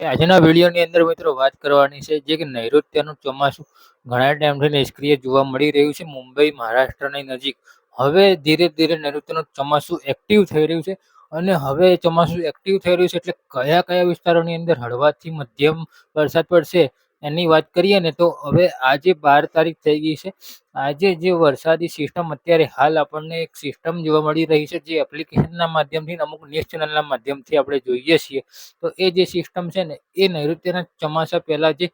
આજના વિડીયોની અંદર મિત્રો વાત કરવાની છે જે કે નૈઋત્યનું ચોમાસું ઘણા ટાઈમથી નિષ્ક્રિય જોવા મળી રહ્યું છે મુંબઈ, મહારાષ્ટ્રની નજીક. હવે ધીરે ધીરે નૈઋત્યનું ચોમાસું એક્ટિવ થઈ રહ્યું છે અને હવે ચોમાસું એક્ટિવ થઈ રહ્યું છે એટલે કયા કયા વિસ્તારોની અંદર હળવાથી મધ્યમ વરસાદ પડશે એની વાત કરીએ ને તો હવે આજે બાર તારીખ થઈ ગઈ છે. આજે જે વરસાદી સિસ્ટમ અત્યારે હાલ આપણને એક સિસ્ટમ જોવા મળી રહી છે જે એપ્લિકેશનના માધ્યમથી અમુક ન્યૂઝ ચેનલના માધ્યમથી આપણે જોઈએ છીએ. તો એ જે સિસ્ટમ છે ને એ નૈઋત્યના ચોમાસા પહેલાં જે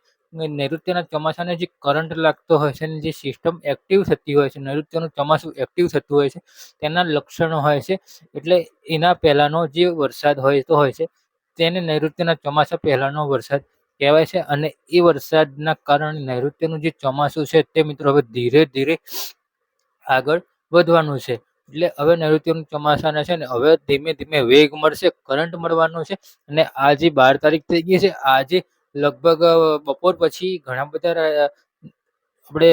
નૈઋત્યના ચોમાસાને જે કરંટ લાગતો હોય છે અને જે સિસ્ટમ એક્ટિવ થતી હોય છે, નૈઋત્યનું ચોમાસું એક્ટિવ થતું હોય છે, તેના લક્ષણો હોય છે. એટલે એના પહેલાંનો જે વરસાદ હોય તો હોય છે, તેને નૈઋત્યના ચોમાસા પહેલાંનો વરસાદ કહેવાય છે અને એ વરસાદના કારણે નૈઋત્યનું જે ચોમાસું છે તે મિત્રો હવે ધીરે ધીરે આગળ વધવાનું છે. એટલે હવે નૈઋત્યનું ચોમાસાને છે ને હવે ધીમે ધીમે વેગ મળશે કરંટ મળવાનો છે અને આજે બાર તારીખ થઈ ગઈ છે. આજે લગભગ બપોર પછી ઘણા બધા આપણે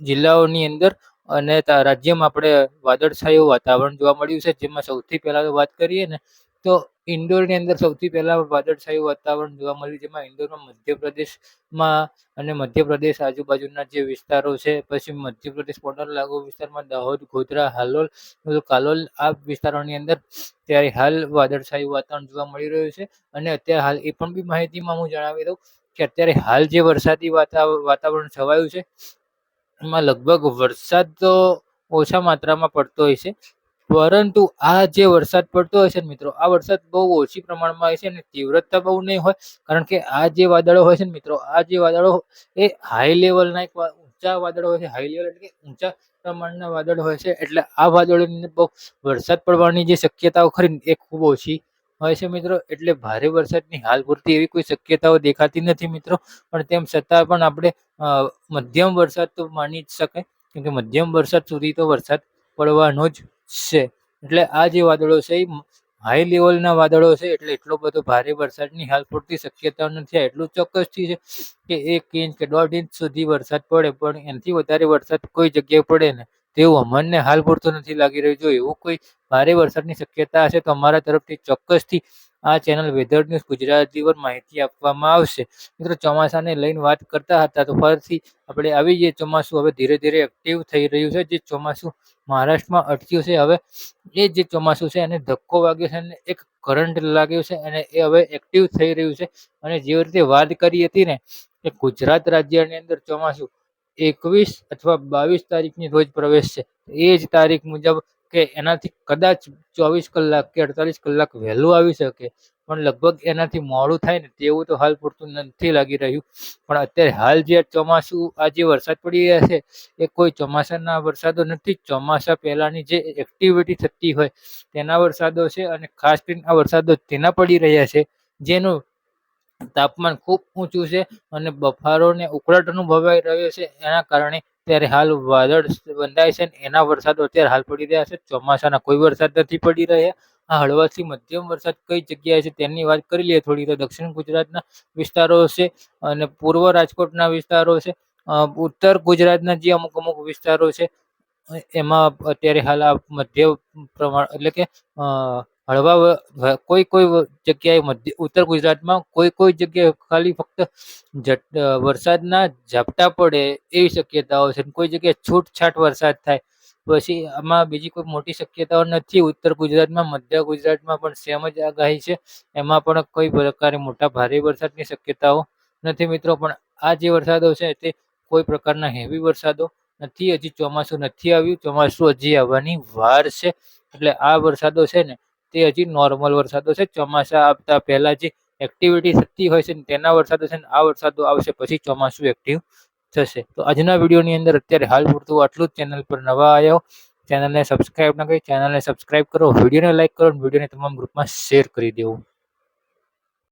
જિલ્લાઓની અંદર અને રાજ્યમાં આપણે વાદળછાયું વાતાવરણ જોવા મળ્યું છે. જેમાં સૌથી પહેલાં વાત કરીએ ને તો ઇન્દોરની અંદર સૌથી પહેલાં વાદળછાયું વાતાવરણ જોવા મળ્યું, જેમાં ઇન્દોરમાં મધ્યપ્રદેશમાં અને મધ્યપ્રદેશ આજુબાજુના જે વિસ્તારો છે, પછી મધ્યપ્રદેશ બોર્ડર લાગુ વિસ્તારમાં દાહોદ, ગોધરા, હાલોલ કાલોલ આ વિસ્તારોની અંદર ત્યારે હાલ વાદળછાયું વાતાવરણ જોવા મળી રહ્યું છે. અને અત્યારે હાલ એ પણ બી માહિતીમાં હું જણાવી દઉં કે અત્યારે હાલ જે વરસાદી વાતાવરણ છવાયું છે, એમાં લગભગ વરસાદ તો ઓછા માત્રામાં પડતો હોય છે પરંતુ આ જે વરસાદ પડતો હોય છે મિત્રો, આ વરસાદ બહુ ઓછી પ્રમાણમાં હોય છે અને તીવ્રતા બહુ નહીં હોય, કારણ કે આ જે વાદળો હોય છે મિત્રો, આ જે વાદળો એ હાઈ લેવલના એક ઊંચા વાદળો હોય છે હાઈ લેવલ એટલે ઊંચા પ્રમાણના વાદળ હોય છે, એટલે આ વાદળોની અંદર બહુ વરસાદ પડવાની જે શક્યતાઓ ખરી એ ખૂબ ઓછી હોય છે મિત્રો, એટલે ભારે વરસાદની હાલ પૂરતી એવી કોઈ શક્યતાઓ દેખાતી નથી મિત્રો, પણ તેમ છતાં પણ આપણે મધ્યમ વરસાદ તો માની જ શકાય, કેમ કે મધ્યમ વરસાદ સુધી તો વરસાદ પડવાનો જ છે. એટલે આ જે વાદળો છે, એ હાઈ લેવલના વાદળો છે, એટલે એટલો બધો ભારે વરસાદની હાલ પૂરતી શક્યતા નથી. એટલું ચોક્કસથી છે કે એક ઇંચ કે દોઢ ઇંચ સુધી વરસાદ પડે, પણ એનાથી વધારે વરસાદ કોઈ જગ્યાએ પડે ને તેવું અમને હાલ પૂરતું નથી લાગી રહ્યું. જો એવું કોઈ ભારે વરસાદની શક્યતા હશે તો અમારા તરફથી ચોક્કસથી આ ચેનલ વેધર ન્યૂઝ ગુજરાતી પર માહિતી આપવામાં આવશે. મિત્રો, ચોમાસાને લઈને વાત કરતા હતા તો ફરીથી આપણે આવી જઈએ. ચોમાસું હવે ધીરે ધીરે એક્ટિવ થઈ રહ્યું છે. જે ચોમાસું મહારાષ્ટ્રમાં અટક્યું છે, હવે એ જે ચોમાસું છે એને ધક્કો વાગ્યો છે અને એક કરંટ લાગ્યો છે અને એ હવે એક્ટિવ થઈ રહ્યું છે. અને જેવી રીતે વાત કરી હતી ને કે ગુજરાત રાજ્યની અંદર ચોમાસું એકવીસ અથવા બાવીસ તારીખની રોજ પ્રવેશ છે, એ જ તારીખ મુજબ કે એનાથી કદાચ ચોવીસ કલાક કે અડતાલીસ કલાક વહેલું આવી શકે, પણ લગભગ એનાથી મોડું થાય ને તેવું તો હાલ પૂરતું નથી લાગી રહ્યું. પણ અત્યારે હાલ જે ચોમાસું, આ જે વરસાદ પડી રહ્યા છે, એ કોઈ ચોમાસાના વરસાદો નથી. ચોમાસા પહેલાંની જે એક્ટિવિટી થતી હોય, તેના વરસાદો છે અને ખાસ કરીને આ વરસાદો તેના પડી રહ્યા છે, જેનું તાપમાન ખૂબ ઊંચું છે અને બફારો ને ઉકળાટ અનુભવાઈ રહ્યો છે. એના કારણે ત્યારે હાલ વાદળ બંધાય છે એના વરસાદો અત્યારે હાલ પડી રહ્યા છે. ચોમાસાના કોઈ વરસાદ નથી પડી રહ્યા. આ હળવાથી મધ્યમ વરસાદ કઈ જગ્યાએ છે તેની વાત કરી લઈએ થોડી તો દક્ષિણ ગુજરાતના વિસ્તારો છે અને પૂર્વ રાજકોટના વિસ્તારો છે. ઉત્તર ગુજરાતના જે અમુક અમુક વિસ્તારો છે, એમાં અત્યારે હાલ આ મધ્ય પ્રમાણ એટલે કે હળવા કોઈ કોઈ જગ્યાએ મધ્ય, ઉત્તર ગુજરાતમાં કોઈ કોઈ જગ્યાએ ખાલી ફક્ત વરસાદના ઝાપટા પડે એવી શક્યતાઓ છે કોઈ જગ્યાએ છૂટછાટ વરસાદ થાય. પછી આમાં બીજી કોઈ મોટી શક્યતાઓ નથી. ઉત્તર ગુજરાતમાં, મધ્ય ગુજરાતમાં પણ સેમ જ આગાહી છે. એમાં પણ કોઈ પ્રકારે મોટા ભારે વરસાદની શક્યતાઓ નથી મિત્રો. પણ આ જે વરસાદો છે તે કોઈ પ્રકારના હેવી વરસાદો નથી. હજી ચોમાસું નથી આવ્યું. ચોમાસું હજી આવવાની વાર છે. એટલે આ વરસાદો છે ને તે હજી નોર્મલ વરસાદો છે. ચોમાસા આવતા પહેલાં જે એક્ટિવિટી થતી હોય છે તેના વરસાદો છે આ વરસાદો આવશે પછી ચોમાસું એક્ટિવ થશે. તો આજના વિડીયોની અંદર અત્યારે હાલ પૂરતું આટલું જ. ચેનલ પર નવા આવ્યો ચેનલને સબસ્ક્રાઇબ ન કરી, ચેનલને સબસ્ક્રાઇબ કરો, વિડીયોને લાઇક કરો વિડીયોને તમામ ગ્રુપમાં શેર કરી દેવું.